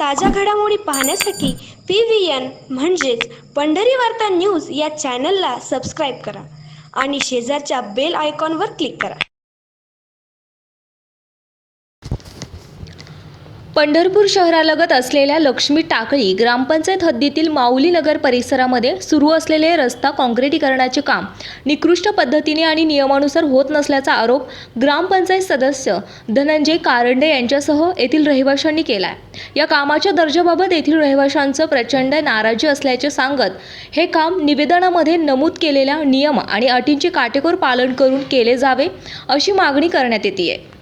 ताज्या घडामोडी पाहण्यासाठी पी व्ही एन म्हणजेच पंढरी वार्ता न्यूज या चॅनलला सबस्क्राईब करा आणि शेजारच्या बेल आयकॉनवर क्लिक करा. पंढरपूर शहरालगत असलेल्या लक्ष्मी टाकळी ग्रामपंचायत हद्दीतील माऊली नगर परिसरामध्ये सुरू असलेले रस्ता काँक्रिटीकरणाचे काम निकृष्ट पद्धतीने आणि नियमानुसार होत नसल्याचा आरोप ग्रामपंचायत सदस्य धनंजय कारंडे यांच्यासह येथील रहिवाशांनी केला आहे या कामाच्या दर्जाबाबत येथील रहिवाशांचं प्रचंड नाराजी असल्याचे सांगत हे काम निवेदनामध्ये नमूद केलेल्या नियम आणि अटींचे काटेकोर पालन करून केले जावे अशी मागणी करण्यात येते आहे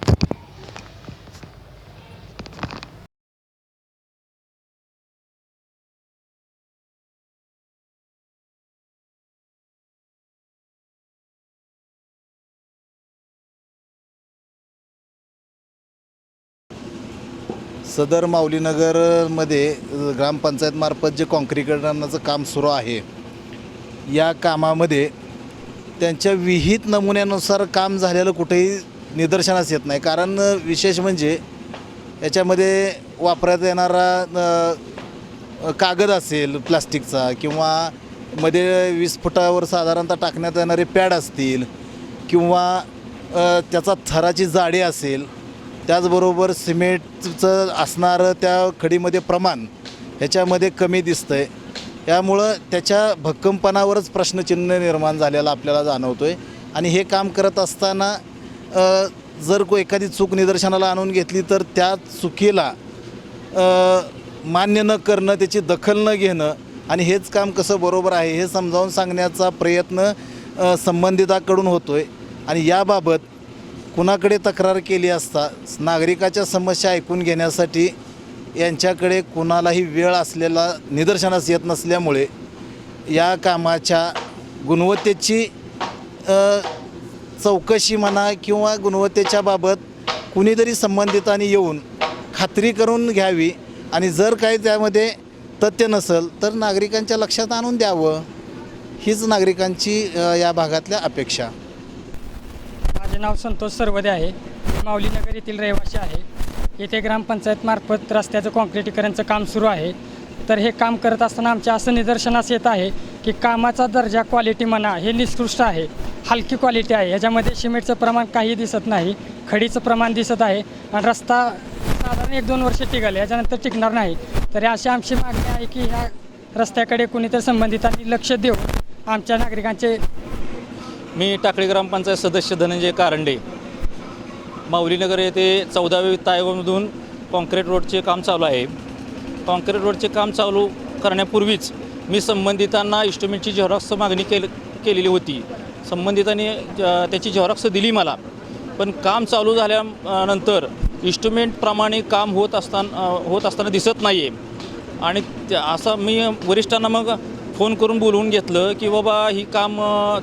सदर माऊलीनगरमध्ये ग्रामपंचायतमार्फत जे काँक्रीकरणाचं काम सुरू आहे या कामामध्ये त्यांच्या विहित नमुन्यानुसार काम झालेलं कुठेही निदर्शनास येत नाही. कारण विशेष म्हणजे याच्यामध्ये वापरात येणारा कागद असेल प्लास्टिकचा किंवा मध्ये वीस फुटावर साधारणतः टाकण्यात येणारे पॅड असतील किंवा त्याचा थराची जाडी असेल त्याचबरोबर सिमेंटचं असणारं त्या खडीमध्ये प्रमाण ह्याच्यामध्ये कमी दिसतं आहे त्यामुळं त्याच्या भक्कमपणावरच प्रश्नचिन्ह निर्माण झालेलं आपल्याला जाणवतो आहे आणि हे काम करत असताना जर को एखादी चूक निदर्शनाला आणून घेतली तर त्या चुकीला मान्य न करणं त्याची दखल न घेणं आणि हेच काम कसं बरोबर आहे हे समजावून सांगण्याचा प्रयत्न संबंधिताकडून होतो आहे आणि याबाबत कुणाकडे तक्रार केली असता नागरिकाच्या समस्या ऐकून घेण्यासाठी यांच्याकडे कुणालाही वेळ असलेला निदर्शनास येत नसल्यामुळे या कामाच्या गुणवत्तेची चौकशी म्हणा किंवा गुणवत्तेच्या बाबत कुणीतरी संबंधितांनी येऊन खात्री करून घ्यावी आणि जर काही त्यामध्ये तथ्य नसेल तर नागरिकांच्या लक्षात आणून द्यावं. हीच नागरिकांची या भागातल्या अपेक्षा. माझे नाव संतोष सरवदे आहे. माऊलीनगर येथील रहिवासी आहे. येथे ग्रामपंचायतमार्फत रस्त्याचं काँक्रिटीकरणचं काम सुरू आहे. तर हे काम करत असताना आमच्या असं निदर्शनास येत आहे की कामाचा दर्जा क्वालिटी म्हणा हे निकृष्ट आहे. हलकी क्वालिटी आहे. याच्यामध्ये सिमेंटचं प्रमाण काही दिसत नाही. खडीचं प्रमाण दिसत आहे. आणि रस्ता साधारण एक दोन वर्ष टिकाल याच्यानंतर टिकणार नाही. तरी अशी आमची मागणी आहे की ह्या रस्त्याकडे कुणीतरी संबंधितांनी लक्ष देऊन आमच्या नागरिकांचे मी टाकळी ग्रामपंचायत सदस्य धनंजय कारंडे. माऊलीनगर येथे चौदाव्या वित्त आयोगामधून कॉन्क्रीट रोडचे काम चालू आहे. कॉन्क्रीट रोडचे काम चालू करण्यापूर्वीच मी संबंधितांना इस्टिमेटची झेरॉक्स मागणी केल केलेली होती. संबंधितांनी त्याची झेरॉक्स दिली मला. पण काम चालू झाल्यानंतर इस्टिमेटप्रमाणे काम होत असताना होत असताना दिसत नाही आहे आणि त्या असं मी वरिष्ठांना मग फोन करून बोलवून घेतलं की बाबा ही काम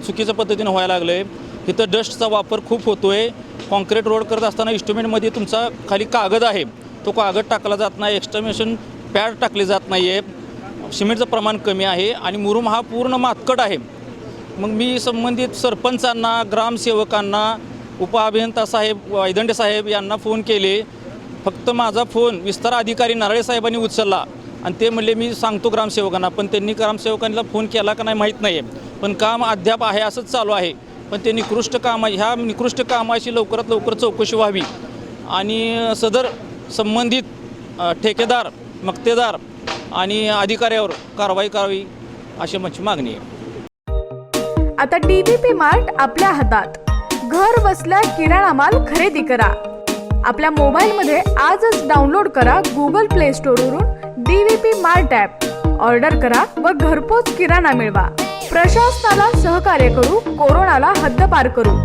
चुकीच्या पद्धतीनं व्हायला लागलं आहे इथं डस्टचा वापर खूप होतो आहे कॉन्क्रीट रोड करत असताना इन्स्ट्रुमेंटमध्ये तुमचा खाली कागद आहे. तो कागद टाकला जात नाही. एक्स्टमेशन पॅड टाकले जात नाही आहे सिमेंटचं प्रमाण कमी आहे आणि मुरुम हा पूर्ण मातकट आहे. मग मी संबंधित सरपंचांना ग्रामसेवकांना उपअभियंता साहेब वैदंडे साहेब यांना फोन केले. फक्त माझा फोन विस्तार अधिकारी नारळे साहेबांनी उचलला. आणि ते म्हणले मी सांगतो ग्रामसेवकांना पण त्यांनी ग्रामसेवकांना फोन केला का नाही माहीत नाही आहे पण काम अद्याप आहे असंच चालू आहे. पण ते निकृष्ट काम ह्या निकृष्ट कामाची लवकरात लवकर चौकशी व्हावी. आणि सदर संबंधित ठेकेदार मक्तेदार आणि अधिकाऱ्यावर कारवाई करावी अशी माझी मागणी आहे. आता डीबीपी मार्ट आपल्या हातात. घर बसल्या किराणा माल खरेदी करा. आपल्या मोबाईलमध्ये आजच डाउनलोड करा गुगल प्ले स्टोअरवरून डीव्हीपी मार्ट ॲप ऑर्डर करा व घरपोच किराणा मिळवा. प्रशासनाला सहकार्य करू कोरोनाला हद्दपार करू.